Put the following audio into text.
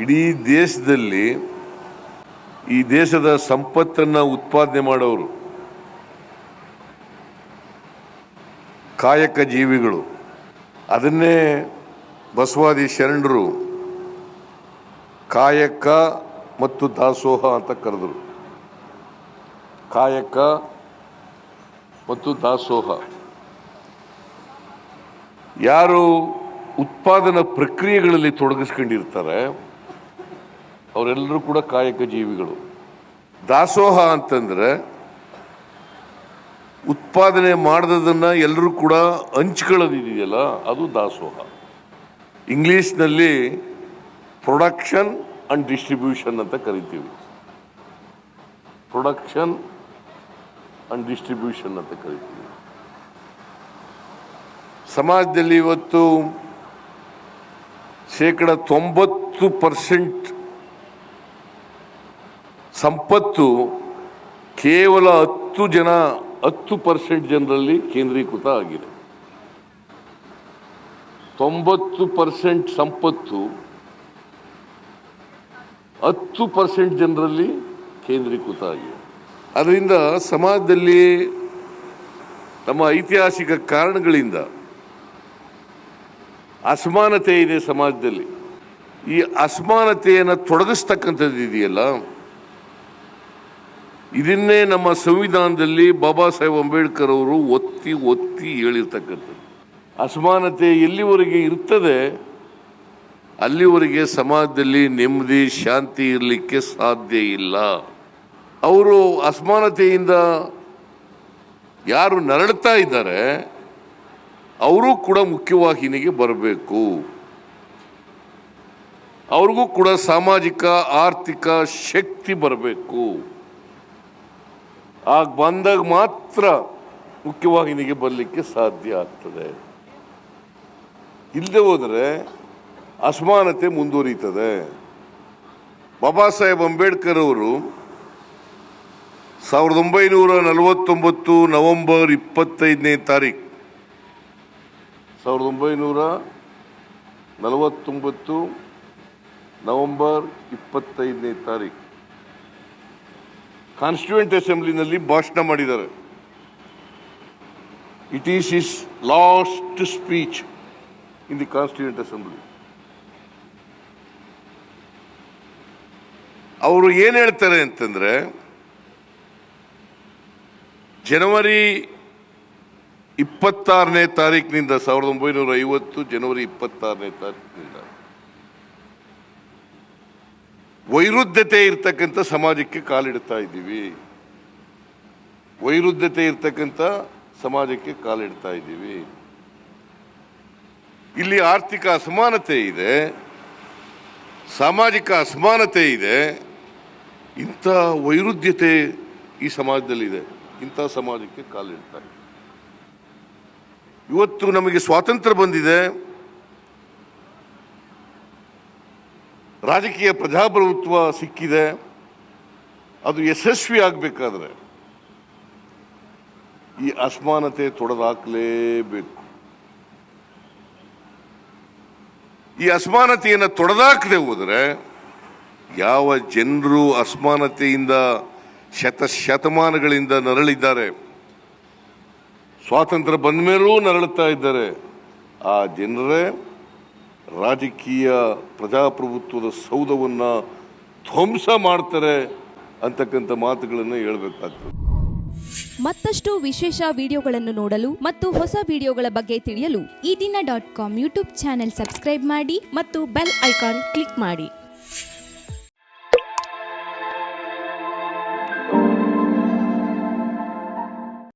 ಇಡೀ ದೇಶದಲ್ಲಿ ಈ ದೇಶದ ಸಂಪತ್ತನ್ನು ಉತ್ಪಾದನೆ ಮಾಡೋರು, ಕಾಯಕ ಜೀವಿಗಳು, ಅದನ್ನೇ ಬಸವಾದಿ ಶರಣರು ಕಾಯಕ ಮತ್ತು ದಾಸೋಹ ಅಂತ ಕರೆದರು. ಕಾಯಕ ಮತ್ತು ದಾಸೋಹ. ಯಾರು ಉತ್ಪಾದನಾ ಪ್ರಕ್ರಿಯೆಗಳಲ್ಲಿ ತೊಡಗಿಸ್ಕೊಂಡಿರ್ತಾರೆ ಅವರೆಲ್ಲರೂ ಕೂಡ ಕಾಯಕ ಜೀವಿಗಳು. ದಾಸೋಹ ಅಂತಂದರೆ ಉತ್ಪಾದನೆ ಮಾಡದನ್ನ ಎಲ್ಲರೂ ಕೂಡ ಹಂಚ್ಕೊಳ್ಳೋದಿದೆಯಲ್ಲ, ಅದು ದಾಸೋಹ. ಇಂಗ್ಲೀಷ್ನಲ್ಲಿ ಪ್ರೊಡಕ್ಷನ್ ಅಂಡ್ ಡಿಸ್ಟ್ರಿಬ್ಯೂಷನ್ ಅಂತ ಕರಿತೀವಿ. ಪ್ರೊಡಕ್ಷನ್ ಅಂಡ್ ಡಿಸ್ಟ್ರಿಬ್ಯೂಷನ್ ಅಂತ ಕರಿತೀವಿ. ಸಮಾಜದಲ್ಲಿ ಇವತ್ತು ಶೇಕಡ ತೊಂಬತ್ತು ಪರ್ಸೆಂಟ್ ಸಂಪತ್ತು ಕೇವಲ ಹತ್ತು ಜನ, ಹತ್ತು ಪರ್ಸೆಂಟ್ ಜನರಲ್ಲಿ ಕೇಂದ್ರೀಕೃತ ಆಗಿದೆ. ತೊಂಬತ್ತು ಪರ್ಸೆಂಟ್ ಸಂಪತ್ತು ಹತ್ತು ಪರ್ಸೆಂಟ್ ಜನರಲ್ಲಿ ಕೇಂದ್ರೀಕೃತ ಆಗಿದೆ. ಅದರಿಂದ ಸಮಾಜದಲ್ಲಿ ನಮ್ಮ ಐತಿಹಾಸಿಕ ಕಾರಣಗಳಿಂದ ಅಸಮಾನತೆ ಇದೆ ಸಮಾಜದಲ್ಲಿ. ಈ ಅಸಮಾನತೆಯನ್ನು ತೊಡಗಿಸ್ತಕ್ಕಂಥದ್ದು ಇದೆಯಲ್ಲ ಇದನ್ನೇ ನಮ್ಮ ಸಂವಿಧಾನದಲ್ಲಿ ಬಾಬಾ ಸಾಹೇಬ್ ಅಂಬೇಡ್ಕರ್ ಅವರು ಒತ್ತಿ ಒತ್ತಿ ಹೇಳಿರ್ತಕ್ಕಂಥದ್ದು. ಅಸಮಾನತೆ ಎಲ್ಲಿವರೆಗೆ ಇರ್ತದೆ, ಅಲ್ಲಿವರೆಗೆ ಸಮಾಜದಲ್ಲಿ ನೆಮ್ಮದಿ, ಶಾಂತಿ ಇರಲಿಕ್ಕೆ ಸಾಧ್ಯ ಇಲ್ಲ. ಅವರು ಅಸಮಾನತೆಯಿಂದ ಯಾರು ನರಳುತ್ತಾ ಇದ್ದಾರೆ, ಅವರು ಕೂಡ ಮುಖ್ಯವಾಹಿನಿಗೆ ಬರಬೇಕು. ಅವ್ರಿಗೂ ಕೂಡ ಸಾಮಾಜಿಕ, ಆರ್ಥಿಕ ಶಕ್ತಿ ಬರಬೇಕು. ಆಗ ಬಂದಾಗ ಮಾತ್ರ ಮುಖ್ಯವಾಹಿನಿಗೆ ಬರಲಿಕ್ಕೆ ಸಾಧ್ಯ ಆಗ್ತದೆ. ಇಲ್ಲದೆ ಹೋದರೆ ಅಸಮಾನತೆ ಮುಂದುವರಿತದೆ. ಬಾಬಾ ಸಾಹೇಬ್ ಅಂಬೇಡ್ಕರ್ ಅವರು ಸಾವಿರದ ಒಂಬೈನೂರ ನಲವತ್ತೊಂಬತ್ತು ನವೆಂಬರ್ ಇಪ್ಪತ್ತೈದನೇ ತಾರೀಕು ಸಾವಿರದ ಒಂಬೈನೂರ ನಲವತ್ತೊಂಬತ್ತು ನವೆಂಬರ್ ಇಪ್ಪತ್ತೈದನೇ ತಾರೀಕು ಕಾನ್ಸ್ಟಿಟ್ಯೂಂಟ್ ಅಸೆಂಬ್ಲಿನಲ್ಲಿ ಭಾಷಣ ಮಾಡಿದ್ದಾರೆ. It is his last speech in the constituent assembly ಅವರು ಏನು ಹೇಳ್ತಾರೆ ಅಂತಂದ್ರೆ, ಜನವರಿ ಇಪ್ಪತ್ತಾರನೇ ತಾರೀಕಿನಿಂದ ಸಾವಿರದ ಒಂಬೈನೂರ ಐವತ್ತು ಜನವರಿ ಇಪ್ಪತ್ತಾರನೇ ತಾರೀಕಿನಿಂದ ವೈರುಧ್ಯತೆ ಇರ್ತಕ್ಕಂಥ ಸಮಾಜಕ್ಕೆ ಕಾಲಿಡ್ತಾ ಇದ್ದೀವಿ. ವೈರುಧ್ಯತೆ ಇರ್ತಕ್ಕಂಥ ಸಮಾಜಕ್ಕೆ ಕಾಲಿಡ್ತಾ ಇದ್ದೀವಿ. ಇಲ್ಲಿ ಆರ್ಥಿಕ ಅಸಮಾನತೆ ಇದೆ. ಸಾಮಾಜಿಕ ಅಸಮಾನತೆ ಇದೆ. ಇಂಥ ವೈರುಧ್ಯತೆ ಈ ಸಮಾಜದಲ್ಲಿದೆ. ಇಂಥ ಸಮಾಜಕ್ಕೆ ಕಾಲಿಡ್ತಾ ಇದೆ. ಇವತ್ತು ನಮಗೆ ಸ್ವಾತಂತ್ರ್ಯ ಬಂದಿದೆ. ರಾಜಕೀಯ ಪ್ರಜಾಪ್ರಭುತ್ವ ಸಿಕ್ಕಿದೆ, ಅದು ಯಶಸ್ವಿ ಆಗಬೇಕಾದ್ರೆ ಈ ಅಸಮಾನತೆ ತೊಡೆದಾಕಲೇಬೇಕು. ಈ ಅಸಮಾನತೆಯನ್ನು ತೊಡೆದಾಕದೆ ಹೋದರೆ ಯಾವ ಜನರು ಅಸಮಾನತೆಯಿಂದ ಶತ ಶತಮಾನಗಳಿಂದ ನರಳಿದ್ದಾರೆ, ಸ್ವಾತಂತ್ರ್ಯ ಬಂದ ಮೇಲೂ ನರಳುತ್ತಾ ಇದ್ದಾರೆ, ಆ ಜನರೇ ರಾಜಕೀಯ ಪ್ರಜಾಪ್ರಭುತ್ವದ ಸೌಧವನ್ನು ಧ್ವಂಸ ಮಾಡ್ತಾರೆ ಅಂತಕ್ಕಂಥ ಮಾತುಗಳನ್ನು ಹೇಳಬೇಕಾಗ್ತದೆ. ಮತ್ತಷ್ಟು ವಿಶೇಷ ವಿಡಿಯೋಗಳನ್ನು ನೋಡಲು ಮತ್ತು ಹೊಸ ವಿಡಿಯೋಗಳ ಬಗ್ಗೆ ತಿಳಿಯಲು Ee Dina dot com YouTube channel subscribe ಮಾಡಿ ಮತ್ತು ಬೆಲ್ ಐಕಾನ್ ಕ್ಲಿಕ್ ಮಾಡಿ.